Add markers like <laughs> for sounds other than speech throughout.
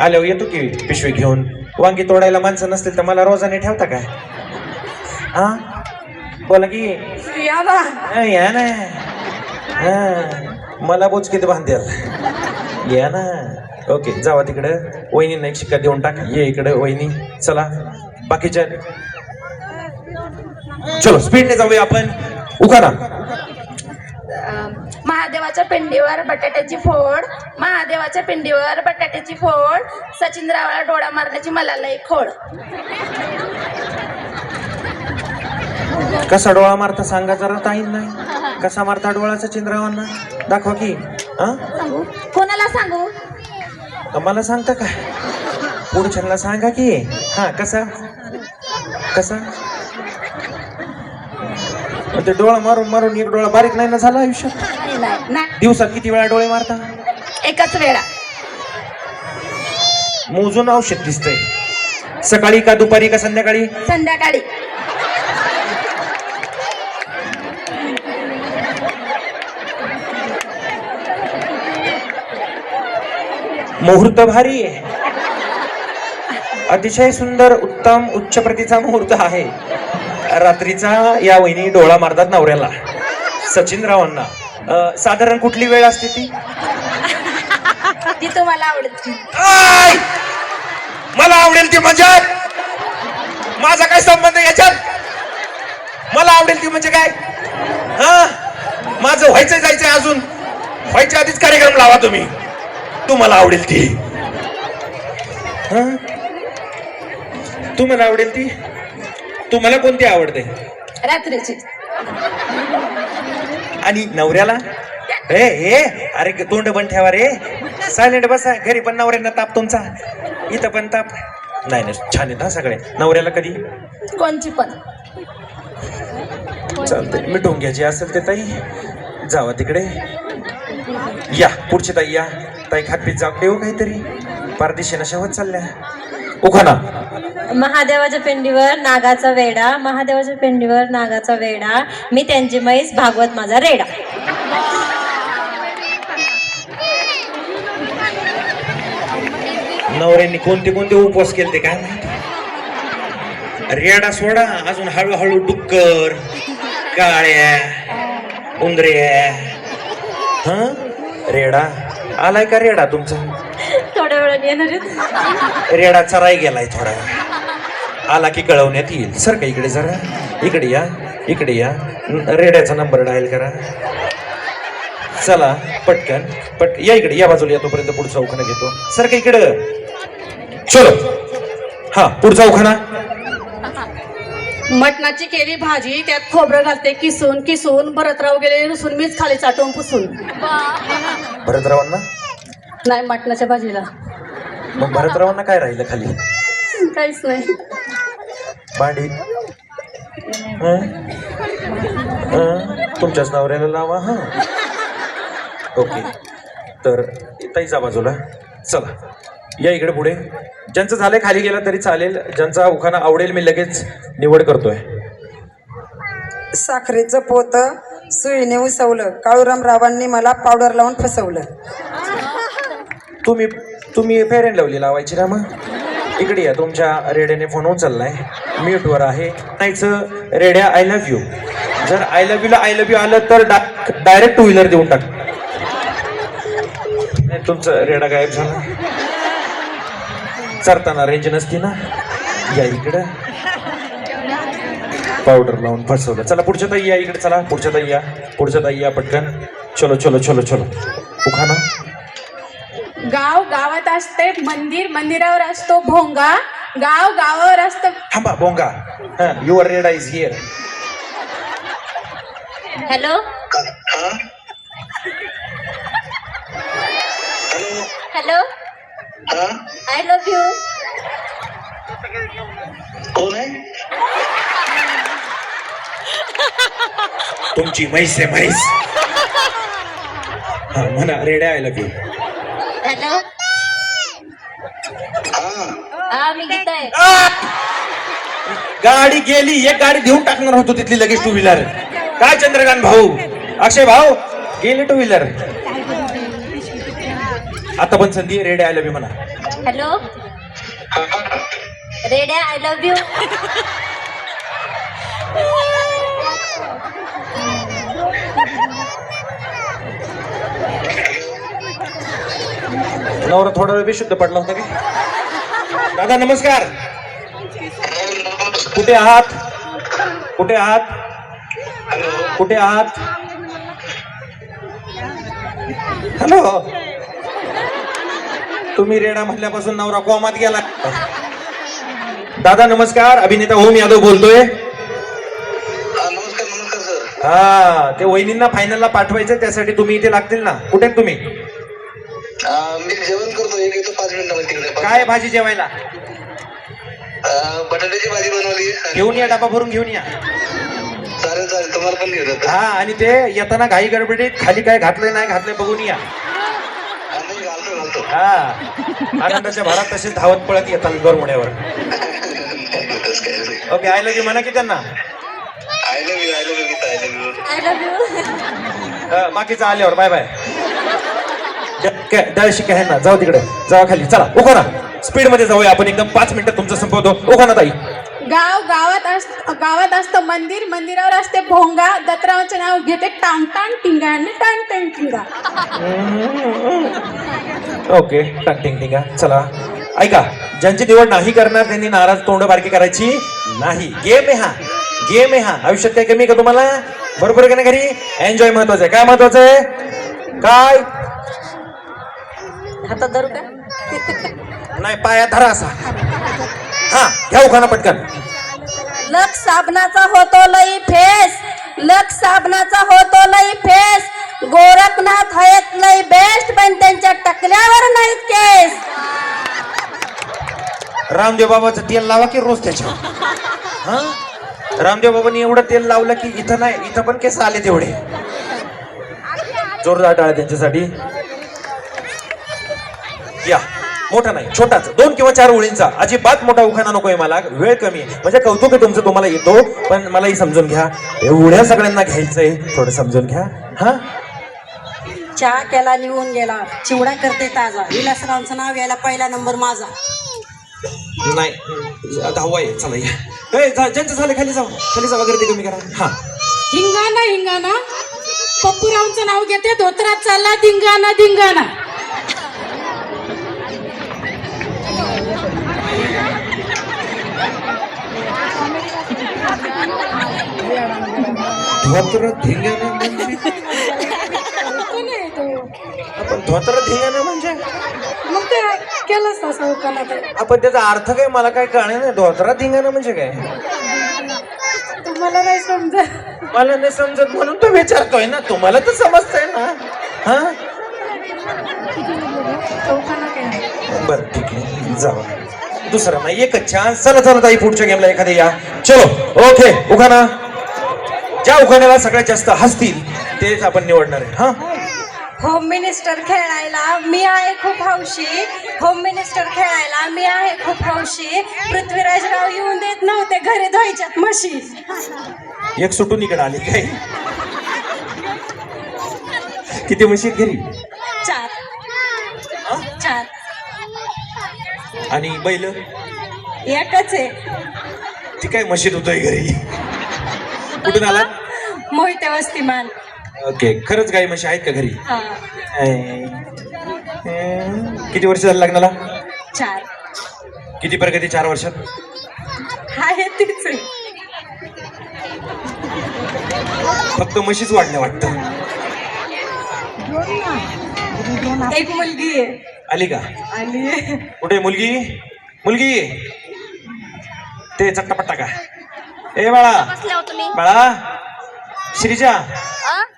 आल्यावर येतो की पिशवी घेऊन. वांगी तोडायला माणसं नसतील तर मला रोजाने ठेवता काय? हा? बोला की. या ना. हा, या ना. हा. मला बोचकीत बांधेल? या ना. ओके जावा तिकडं. वहिनींना एक शिक्का देऊन टाक. ये इकडं वहिनी. चला. बाकीच्या चलो स्पीडने जाऊया आपण. उखाना अं, महादेवाच्या पिंडीवर बटाट्याची फोड महादेवाच्या पिंडीवर बटाट्याची फोड सचिनरावला डोळा मारण्याची मला लई खोड. कसा डोळा मारता सांगा जरा ताईन नाही. कसा मारता डोळा सचिनरावांना? दाखवा की हा? कोणाला सांगू? मला सांगता काय? पुढच्यांना सांगा की. हा कसा? कसा? ते डोळा मारून मारून एक डोळा बारीक नाही ना झाला आयुष्यात? नाही, नाही नाही दिवसात किती वेळा डोळे मारता? एकच वेळा. मोजून औषध दिसतंय. सकाळी का दुपारी का संध्याकाळी? संध्याकाळी. मुहूर्त भारी आहे. अतिशय सुंदर उत्तम उच्च प्रतीचा मुहूर्त आहे. रात्रीचा या वहिनी डोळा मारतात नवऱ्याला. सचिन रावांना अं, साधारण कुठली वेळ असते ती? ती तुम्हाला आवडते. आय! मला आवडेल ती म्हणजे? माझा काय संबंध याच्यात? मला आवडेल ती म्हणजे काय? हा? माझं व्हायचं जायचंय अजून. व्हायच्या आधीच कार्यक्रम लावा तुम्ही. तुम्हाला आवडेल ती. हा? तुम्हाला आवडेल ती? तुम्हाला कोणती आवडते? रात्रीची. आणि नवऱ्याला? ए ए अरे तोंड पण ठेवा रे. सायलेंट बसा घरी पण नवऱ्यांना ताप तुमचा. इथं पण ताप. नाही नाही छान आहेत हा सगळे. नवऱ्याला कधी? कोणची पण. चालतंय मिटवून घ्यायची असेल ते ताई. जावा तिकडे. या पुढची ताई या. ताई खातपीत जाऊ देऊ काहीतरी. पारदिशेनं शेवत चालल्या. उखाना महादेवाच्या पिंडीवर नागाचा वेडा महादेवाच्या पिंडीवर नागाचा वेडा मी त्यांची म्हैस भागवत माझा रेडा. नवऱ्यांनी कोणते कोणते उपवास केले ते काय रेडा सोडा अजून हळूहळू डुक्कर काळ्या उंदऱ्या. हा? रेडा? आलाय का रेडा तुमचा? वेळाने येणार. रेडा चराई गेलाय थोडा. आला की कळवण्यात येईल. सर का इकडे जरा? इकडे या इकडे या. रेड्याचा नंबर डायल करा. चला पटकन पट या इकडे या बाजूला या तोपर्यंत पुढचा उखाणा घेतो. सर का इकडं? चलो. हा पुढचा उखाणा. मटणाची केली भाजी त्यात खोबरं घालते किसून किसून. भरतराव गेले रुसून मीच खाली चाटून पुसून. भरतरावांना? नाही मटणाच्या भाजीला. मग भरतरावांना काय राहिलं खाली? काहीच नाही. भांडी? तुमच्याच नवऱ्याला लावा हा? ओके. तर ताई जा बाजूला. चला. या इकडे पुढे. ज्यांचं झालंय खाली गेला तरी चालेल. ज्यांचा उखाणा आवडेल मी लगेच निवड करतोय. साखरेचं पोत सुईने उसवलं. काळूराम रावांनी मला पावडर लावून फसवलं. तुम्ही तुम्ही फेअर अँड लवली लावायची ना मग इकडे या तुमच्या रेड्याने फोन उचललाय. म्यूटवर आहे. नाहीचं रेड्या आय लव्ह यू जर आय लव्ह यूला आय लव्ह यू आलं तर डायरेक्ट टू व्हीलर देऊन टाक. नाही, तुमचं रेडा गायब झाला. चरताना रेंज नसती ना. या इकडं. पावडर लावून फसवलं. चला पुढच्या ताई या इकडे चला. पुढच्या ताई या. पुढच्या ताई या पटकन. चलो चलो चलो चलो. उखाना. गाव गावात असते मंदिर मंदिरावर असतो भोंगा. गाव गावावर असतं. थांबा बोंगा your Reda is here hello? Hello? I love you कोण आहे? तुमची म्हैस आहे म्हैस. हा म्हणा रेड्या आय लव्ह यू हॅलो हा. मी गीता आहे गाडी गेली एक गाडी घेऊन टाकणार होतो तिथली लगेच टू व्हीलर काय चंद्रकांत भाऊ? अक्षय भाऊ गेली टू व्हीलर आता पण संधी रेड्या आय लव्ह यू म्हणा. हॅलो? रेड्या आय लव्ह यू नवरा थोडा वेळ बेशुद्ध पडला होता की? दादा नमस्कार. कुठे आहात? कुठे आहात? कुठे आहात? हॅलो. तुम्ही रेडा म्हणल्यापासून नवरा कोमात गेला. दादा नमस्कार. अभिनेता ओम यादव बोलतोय. हा हा ते वहिनींना फायनलला पाठवायचं त्यासाठी तुम्ही इथे लागतील ना. कुठे तुम्ही? मी जेवण करतो एक येतो पाच मिनिटामध्ये तिकडे. काय भाजी जेवायला? बटाट्याची भाजी बनवली घेऊन या डबा भरून घेऊन या. चालेल चालेल तुम्हाला पण घेऊन येतो. हा आणि ते येताना घाई गडबडीत खाली काय घातलंय नाही घातलंय बघून या. हा, नाही घालतो घालतो. हा. आनंदाच्या भरात तसे धावत पळत येतात गरमुड्यावर. तसं काय नाही. ओके आय लव्ह यू म्हणा की त्यांना I love you I love you I love you हा, बाकीचं आल्यावर बाय बाय दळशी काय ना जाऊ तिकडे. जाऊ खाली. चला उभा ना स्पीडमध्ये जाऊया आपण. एकदम पाच मिनिटं तुमचं संपवतो. उभा ना ताई. गाव गावात अस गावात असतं मंदिर. मंदिरावर असते भोंगा. दत्तरावांचे नाव घेते टांग टांग टिंगा आणि टांग टांग टिंगा. <laughs> ओके. टाकटिंग टिंगा चला. ऐका ज्यांची निवड नाही करणार त्यांनी नाराज तोंड बारकी करायची नाही. गेम आहे हा. गेम आहे हा. आयुष्यात काही कमी का तुम्हाला? बरोबर का नाही घरी? एन्जॉय महत्वाचं आहे. काय महत्वाचं आहे? काय? हातात धरू का? नाही पाया धरा असा. हा घ्या उखाना पटकन. लक साबणाचा होतो लई फेस. लक साबणाचा होतो लई फेस. गोरखनाथ हयत लई बेस्ट पण त्यांच्या टकल्यावर नाहीत केस. रामदेव बाबाचं तेल लावा की रोज त्याच्या हा? रामदेव बाबांनी एवढं तेल लावलं की इथं नाही इथं पण केस आले तेवढे. जोरदार टाळ्या त्यांच्यासाठी. या. मोठा नाही छोटाच. दोन किंवा चार ओळींचा. अजिबात मोठा उखाणा नकोय मला. वेळ कमी. म्हणजे कौतुक आहे तुमचं तुम्हाला येतो. पण मलाही समजून घ्या. एवढ्या सगळ्यांना घ्यायचंय थोडं समजून घ्या. हा? चहा केला निघून गेला. चिवडा करते ताजा. विलासरावांचं नाव यायला पहिला नंबर माझा. नाही. दहावा आहे चला या. ज्यांचं झालं खाली जाऊ. खाली जावा गर्दी कमी करा. हा. हिंगाणा हिंगाणा. पप्पूरावचं नाव घेते धोत्रात चालला धिंगाणा धिंगाणा. धोत्र धिंगाणं म्हणजे? आपण धोत्र धिंगाणं म्हणजे? मग ते केलंच ते आपण त्याचा अर्थ काय? मला काय कळणार नाही. धोत्रा धिंगाणं म्हणजे काय? तुम्हाला नाही समजत. मला नाही समजत म्हणून तो विचारतोय ना. तुम्हाला तर समजतंय ना. हा? काय बर ठीक आहे. जावा दुसरा नाही. एकच चान्स चला चला ताई पुढच्या गेमला एखादी या. चलो. ओके उखाना ज्या उखाण्याला सगळ्यात जास्त हसतील तेच आपण निवडणार आहे. हा? होम मिनिस्टर खेळायला मी आहे खूप हौशी. होम मिनिस्टर खेळायला मी आहे खूप हौशी. पृथ्वीराजराव येऊन देत नव्हते घरी धुवायच्यात म्हशी. एक सुटून इकडे आली काय? किती आहेत घरी? चार. चार. आणि बैल? एकच आहे. ती काय म्हशीत होतोय घरी? कुठून आला मोहिते वस्तीमान. ओके खरंच गाई म्हशी आहेत का घरी? हा. किती वर्ष झालं लग्नाला? चार. किती प्रगती चार वर्षात? आहे तीच. फक्त म्हशीच वाढल्या वाटतं. एक मुलगी आहे. आली का? आणि कुठे मुलगी? मुलगी? ते चट्टापट्टा का? ए बाळा. बाळा श्रीजा.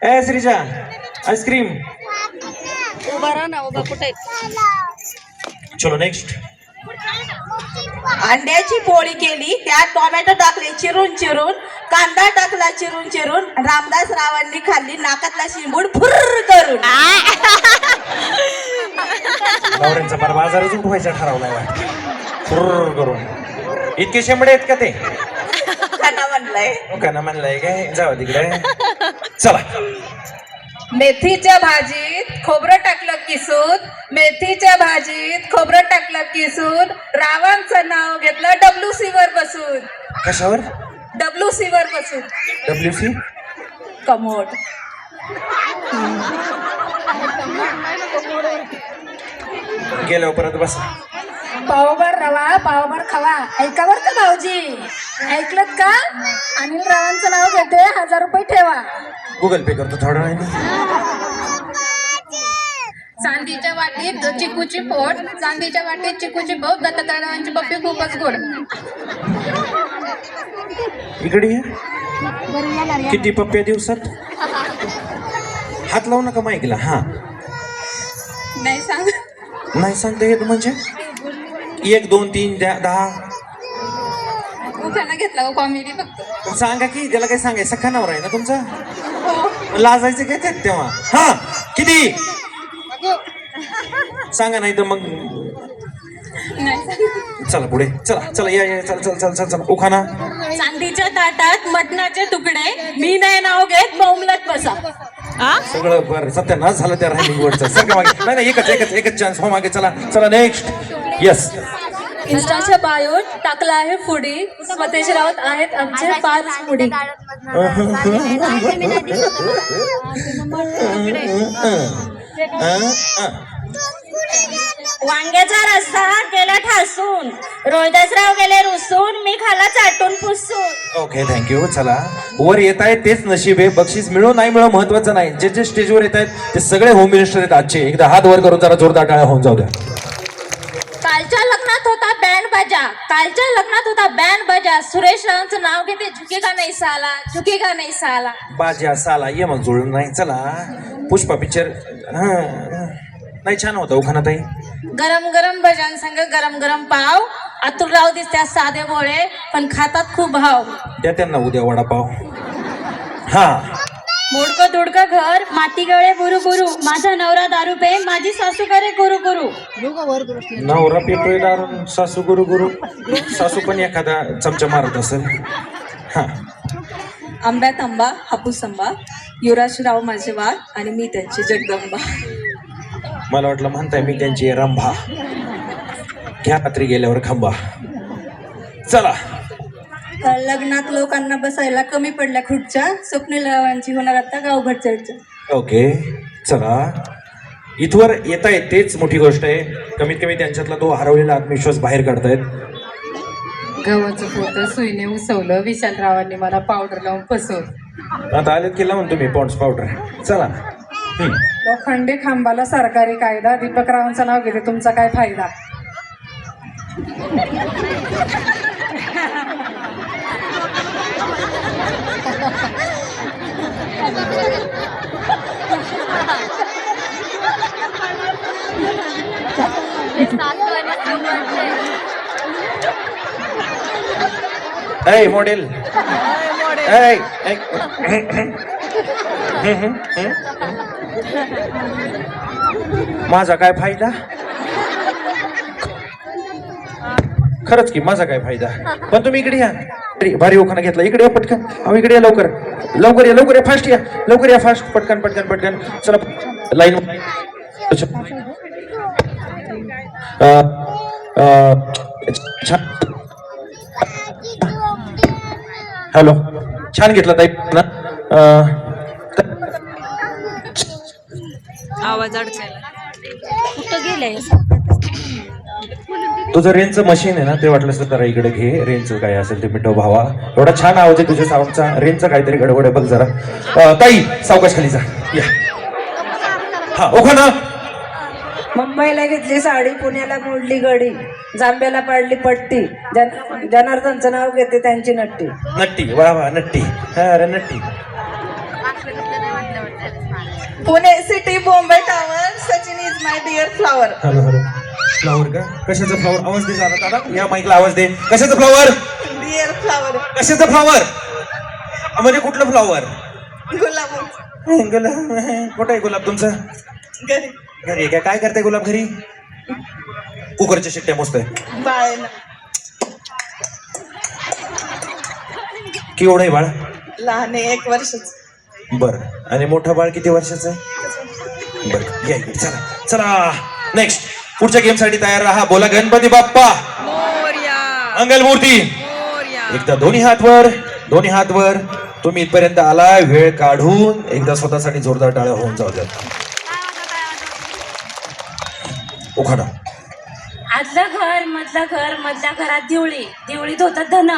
ए श्रीजा आईस्क्रीम उभा राहा ना उभा कुठे चलो नेक्स्ट अंड्याची पोळी केली त्यात टोमॅटो टाकले चिरून चिरून. कांदा टाकला चिरून चिरून. रामदास रावांनी खाल्ली नाकातला शिंबूड फुर्र करून. नवऱ्यांचा उठवायचा ठरवलाय वाटतं. फुर्र करून. इतके शेंबडे आहेत का ते? खाना म्हणलंय. हो का ना म्हणलंय काय? जाऊ तिकडे चला. मेथीच्या भाजीत खोबरं टाकलं किसून मेथीच्या भाजीत खोबरं टाकलं किसून रावांचं नाव घेतलं डब्ल्यू सी वर बसून. कशावर? डब्ल्यू सी वर बसून. W C? कमोड. गेल्यावर परत बसा. पावभर रवा पावभर खवा. ऐका बरं का भाऊजी? ऐकलत का? अनिल रावांचं नाव घेते हजार रुपये ठेवा. गुगल पे करतो थोडा वेळ चांदीच्या वाटीत चिकूची फोड चांदीच्या वाटीत चिकूची बोट दत्तात्रयांची पप्पी खूपच गोड. इकडे ये. किती पप्प्या दिवसात? हात लावू नका माईकला हा. नाही सांग नाही सांगता येत म्हणजे? एक दोन तीन द्या दहा. उखाणा घेतला कॉमेडी फक्त. सांगा की त्याला काय सांगायचं सख्खा नवरा आहे ना तुमचा? लाजायचं काय त्यात तेव्हा? हा किती? सांगा नाही तर मग चला पुढे. चला चला या या चला चला चला चला चला उखाना चांदीच्या ताटात मटणाचे तुकडे. मी नाही नाव घेत बोंबलत बसा. सगळं बरं. सत्यानाश झालं त्या राहिली वरचं सगळं मागे. नाही नाही एकच एकच एकच चान्स हो मागे चला चला नेक्स्ट येस इन्स्टाच्या बायोत टाकला आहे फुडी. स्वदेश रावत आहेत आमचे पाच फुडी. वांग्याचा रस्सा केला ठासून. रोहिदासराव गेले रुसून. मी खाला चाटून पुसून ओके थँक्यू चला. वर येत आहेत तेच नशीब आहे. बक्षीस मिळो नाही मिळो महत्वाचं नाही. जे जे स्टेजवर येत आहेत ते सगळे होम मिनिस्टर आहेत आजचे. एकदा हात वर करून जरा जोरदार टाळ्या होऊन जाऊ द्या. कालच्या लग्नात होता बँड बाजा. कालच्या लग्नात होता बँड बाजा. सुरेश रावांचं नाव घेते झुकेगा नाही साला? झुकेगा नाही साला? बाजा साला ये मग जुळून नाही चला. पुष्पा पिक्चर नाही छान होता उखाना ताई गरम गरम भजन गरम गरम पाव. अतुलराव दिसत्या साधे भोळे पण खातात खूप भाव. द्या त्यांना उद्या वडापाव. हा. मोडकं तोडकं घर माती गवळे बुरू बुरू. माझा नवरा दारू पे माझी सासू करे गुरु गुरु. नवरा पितोय दारून सासू गुरु गुरु. सासू पण एखादा चमचा मारत असेल. हा. आंब्यात आंबा हापूस आंबा युवराजराव माझे वाघ आणि मी त्यांची जगदंबा. मला वाटलं म्हणताय मी त्यांची रंभा. घ्या रात्री गेल्यावर खांबा. चला. लग्नात लोकांना बसायला कमी पडल्या खुर्च्या. स्वप्नील रावांची होणार आता गावभर चर्चा. ओके चला. इथवर येता येत तेच मोठी गोष्ट आहे. कमीत कमी त्यांच्यातला तो हरवलेला आत्मविश्वास बाहेर काढतायत. गव्हाचं पोतं सुईने उसवलं विशालरावांनी मला पावडर लावून फसवलं आता आलेत की लावून तुम्ही पॉन्ड्स पावडर चला. हम्म. लोखंडे खांबाला सरकारी कायदा दीपकरावांचं नाव घेते तुमचा काय फायदा? ऐ मॉडेल ऐ. माझा काय फायदा? खरंच की माझा काय फायदा? पण तुम्ही इकडे या. भारी उखाणा घेतला. इकडे या पटकन. अहो इकडे या लवकर. लवकर या लवकर या. फास्ट या. लवकर या फास्ट पटकन पटकन पटकन. चला. लाईन छान हॅलो. छान घेतला ताई. ना? आवाज तुझं रेंजचं मशीन आहे ना ते वाटलं असतं जरा इकडे घे. रेंजचं काय असेल ते मिठो भावा. एवढा छान आवाज आहे तुझ्या साऊंडचा रेंजचा काहीतरी गडबड आहे बघ जरा. ताई सावकाश खाली जा. या. हा ओखा ना. मुंबईला घेतली साडी पुण्याला मोडली गडी जांब्याला पाडली पट्टी. जन जनार्दनचं नाव घेते त्यांची नट्टी. नट्टी वा वा नट्टी. हा अरे Nutty. Pune city Bombay tower Sachin is my dear flower hello hello. Flower का? कशाचं फ्लावर आवाज दे जरा दादा. या माईकला आवाज दे. कशाचं फ्लावर डिअर फ्लॉवर कशाचं फ्लावर म्हणजे कुठलं फ्लावर गुलाब गुलाब कुठं आहे गुलाब तुमचं? घरी. घरी आहे का? काय करताय गुलाब घरी? कुकरच्या शिट्ट्या मोजतोय. बाळेला. केवढं आहे बाळ? लहान आहे एक वर्षच. बरं. आणि मोठं बाळ किती वर्षाचं आहे? बरं. या इकडे. चला. चला. नेक्स्ट पुढच्या गेमसाठी तयार राहा. बोला गणपती बाप्पा. मंगलमूर्ती. एकदा दोन्ही हात वर दोन्ही हात वर तुम्ही इथपर्यंत आलाय. वेळ काढून एकदा स्वतःसाठी जोरदार टाळ्या होऊन जाऊ द्या. उखाडा. आदलं घर मधलं घर मधल्या घरात दिवळी. दिवळीत होतं धन.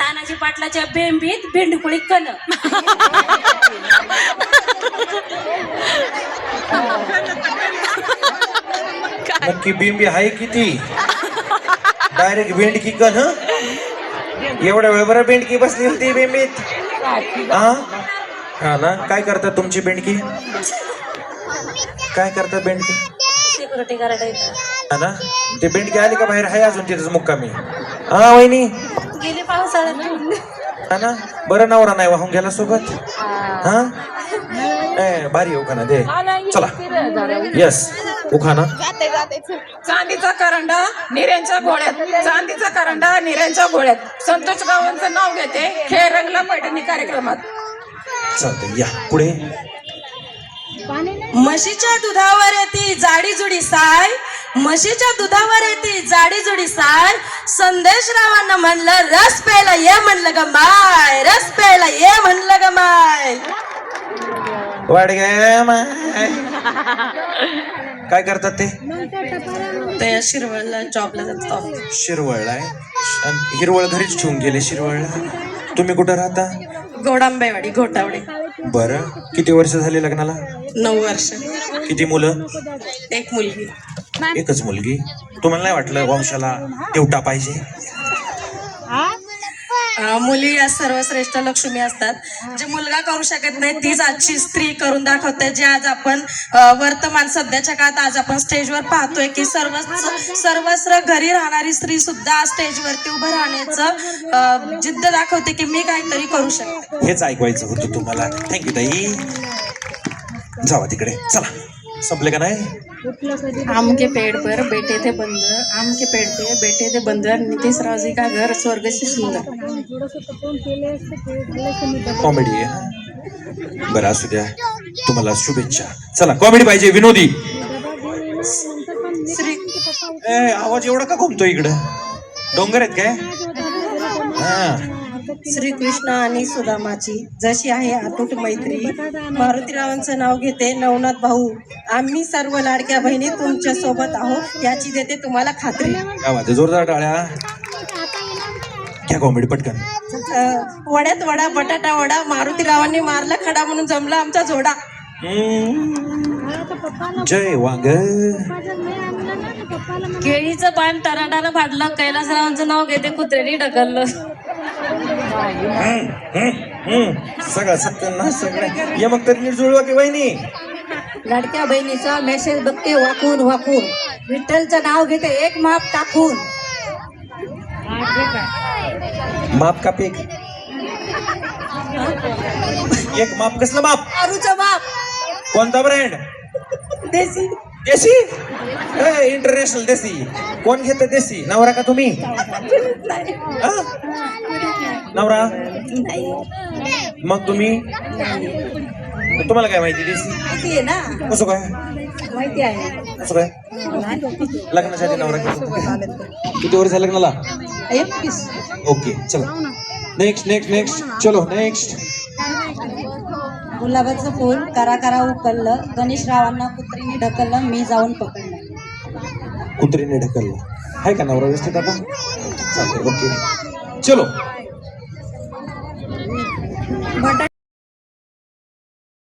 तानाजी पाटलाच्या बेंबीत भेंडकुळी कन नक्की बिंबी आहे किती डायरेक्ट बेंडकी कन हं? एवढ्या वेळ बरं बेंडकी बसली होती बेंबीत. हा हा ना? काय करतात तुमची बेंडकी? काय करतात बेंडकी? सिक्युरिटी गार्ड हा ना? ते बेंडकी आली का बाहेर? आहे अजून तिथंच मुक्कामी. हा वहिनी. गेली पावसाळ्यात. हा ना? बरं नवरा नाही वाहून गेला सोबत. हा. ए भारी उखाना दे. चला. येस उखाना चांदीचा करंडा निऱ्यांच्या गोळ्यात. चांदीचा करंडा निऱ्यांच्या गोळ्यात. संतोष गावांचं नाव घेते. खेळ रंगला पैठणी कार्यक्रमात. चालतंय या. पुढे. म्हशीच्या दुधावर येते जाडी जुडी साय म्हशीच्या दुधावर येते जाडी जुडी साय. संदेश रावांना म्हणलं रस प्यायला ये म्हणलं ग माय रस प्यायला ये म्हणलं ग माय. वाढ गे माय. काय करतात ते? ते शिरवळला जॉबला जातो शिरवळला आहे. हिरवळ घरीच ठेवून गेले शिरवळला तुम्ही कुठं राहता? गोडांबेवाडी घोटावडी. बरं. किती वर्ष झाले लग्नाला? नऊ वर्ष. किती मुलं? एक मुलगी. एकच मुलगी. तुम्हाला नाही वाटलं वंशाला तेवटा पाहिजे? अं, मुली या सर्वश्रेष्ठ लक्ष्मी असतात. जे मुलगा करू शकत नाही तीच आजची स्त्री करून दाखवते जे आज आपण अं, वर्तमान सध्याच्या काळात आज आपण स्टेजवर पाहतोय की सर्व सर्वस्व घरी राहणारी स्त्री सुद्धा आज स्टेजवरती उभं राहण्याचं अं, जिद्द दाखवते की मी काहीतरी करू शकते. हेच ऐकवायचं होतं तुम्हाला. थँक्यू ताई. जावा तिकडे. चला. संपले का नाही? आमके पेड़ पर बैठे थे बंदर. आमके पेड़ पे बैठे थे बंदर. नीतीश राव जी का घर? स्वर्ग से सुंदर. कॉमेडी आहे. हा? बरं असू द्या. तुम्हाला शुभेच्छा. चला कॉमेडी पाहिजे. विनोदी. ए आवाज एवढा का घुमतो इकडं? डोंगर आहेत काय? हा. श्रीकृष्ण आणि सुदामाची. जशी आहे अतूट मैत्री. मारुतीरावांचं नाव घेते नवनाथ भाऊ. आम्ही सर्व लाडक्या बहिणी तुमच्यासोबत आहोत. याची देते तुम्हाला खात्री. जोरदार टाळ्या. घ्या कॉमेडी पटकन. वड्यात वडा बटाटा वडा. मारुतीरावांनी मारला खडा म्हणून जमला आमचा जोडा. जय वांग केळीचं पान टराटारा फाडलं कैलासरावांचं नाव घेते कुत्र्यानी ढकललं. सगळं सत्य ना सगळं ये मग तर नीट जुळवा की वहिनी. लाडक्या बहिणीचा मेसेज बघते वाकून वाकून. विठ्ठलचं नाव घेते एक माप टाकून. माप का पेक? एक माप कसलं माप? आरूचं माप. कोणता ब्रँड देसी. देशी इंटरनॅशनल देशी कोण घेत देशी नवरा का तुम्ही? नवरा? मग तुम्ही? तुम्हाला काय माहिती ना कसं काय? माहिती आहे कसं काय? आधी नवरा किती वर्ष झालं लग्नाला? ओके चला. नेक्स्ट नेक्स्ट नेक्स्ट चलो नेक्स्ट गुलाबाचं फूल करा करा उकललं. गणेशरावांना कुत्रीने ढकललं मी जाऊन पकडलं. कुत्रीने ढकललं. आहे का नवरा व्यवस्थित आता? चालतंय ओके. चलो.